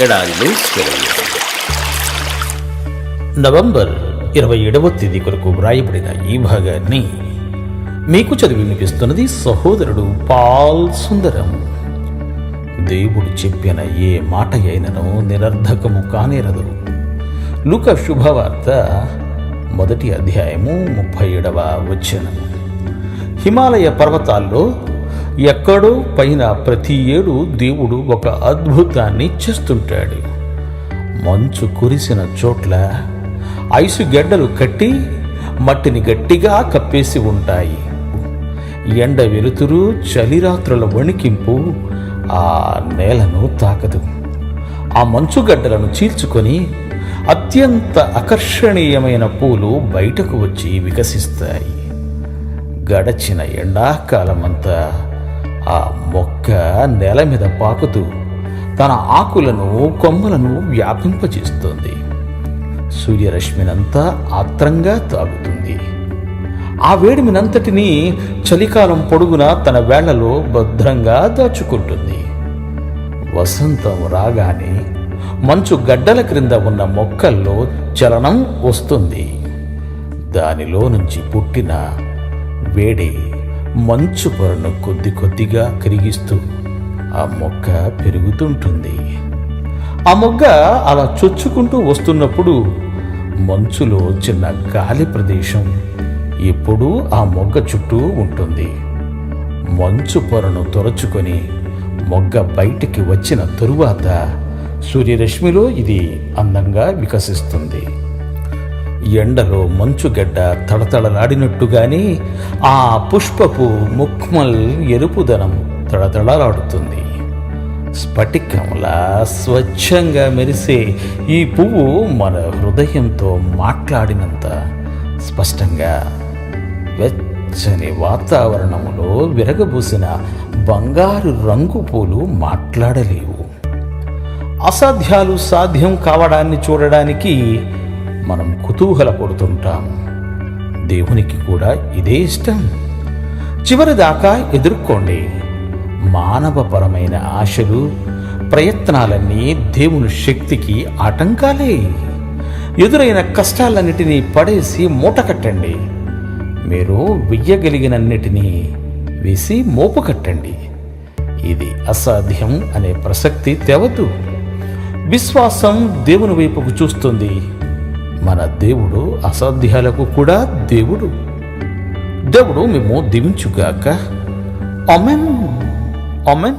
ఎడారిలో నవంబర్ ఇరవై ఏడవ తేదీ కొరకు వ్రాయబడిన ఈ భాగాన్ని మీకు చదివి వినిపిస్తున్నది సహోదరుడు పాల్ సుందరం. దేవుడు చెప్పిన ఏ మాట అయినను నిరర్ధకము కానేరదు. లుక శుభవార్త మొదటి అధ్యాయము ముప్పై ఏడవ వచ్చిన హిమాలయ పర్వతాల్లో ఎక్కడో పైన ప్రతి ఏడు దేవుడు ఒక అద్భుతాన్ని చేస్తుంటాడు. మంచు కురిసిన చోట్ల ఐసు గడ్డలు కట్టి మట్టిని గట్టిగా కప్పేసి ఉంటాయి. ఎండ వెలుతురు చలిరాత్రుల వణికింపు ఆ నేలను తాకదు. ఆ మంచుగడ్డలను చీల్చుకొని అత్యంత ఆకర్షణీయమైన పూలు బయటకు వచ్చి వికసిస్తాయి. గడచిన ఎండాకాలమంతా ఆ మొక్క నేల మీద పాకుతూ తన ఆకులను కొమ్మలను వ్యాపింపచేస్తుంది సూర్యరశ్మినంతా ఆత్రంగా తాగుతుంది. ఆ వేడిమినంతటినీ చలికాలం పొడుగునా తన వేళ్ళలో భద్రంగా దాచుకుంటుంది. వసంతం రాగానే మంచు గడ్డల క్రింద ఉన్న మొక్కల్లో చలనం వస్తుంది. దానిలో నుంచి పుట్టిన వేడి మంచు పొరను కొద్ది కొద్దిగా కరిగిస్తూ ఆ మొక్క పెరుగుతుంటుంది. ఆ మొగ్గ అలా చొచ్చుకుంటూ వస్తున్నప్పుడు మంచులో చిన్న గాలి ప్రదేశం ఎప్పుడూ ఆ మొగ్గ చుట్టూ ఉంటుంది. మంచు పొరను తొరచుకొని మొగ్గ బయటికి వచ్చిన తరువాత సూర్యరశ్మిలో ఇది అందంగా వికసిస్తుంది. ఎండలో మంచుగడ్డ తడతడలాడినట్టుగానే ఆ పుష్పపు ముక్మల్ ఎరుపుదనం తడతడలాడుతుంది. స్ఫటికంలా స్వచ్ఛంగా మెరిసే ఈ పువ్వు మన హృదయంతో మాట్లాడినంత స్పష్టంగా వెచ్చని వాతావరణంలో విరగబూసిన బంగారు రంగు పూలు మాట్లాడలేవు. అసాధ్యాలు సాధ్యం కావడాన్ని చూడడానికి మనం కుతూహలపడుతుంటాము దేవునికి కూడా ఇదే ఇష్టం. చివరిదాకా ఎదుర్కోండి. మానవపరమైన ఆశలు ప్రయత్నాలన్నీ దేవుని శక్తికి ఆటంకాలే. ఎదురైన కష్టాలన్నిటినీ పడేసి మూట కట్టండి. మీరు వెయ్యగలిగినన్నిటినీ వేసి మోపు కట్టండి. ఇది అసాధ్యం అనే ప్రసక్తి తేవద్దు. విశ్వాసం దేవుని వైపుకు చూస్తుంది. మన దేవుడు అసాధ్యాలకు కూడా దేవుడు. దేవుడు మేము దీవించుగాక. Amen amen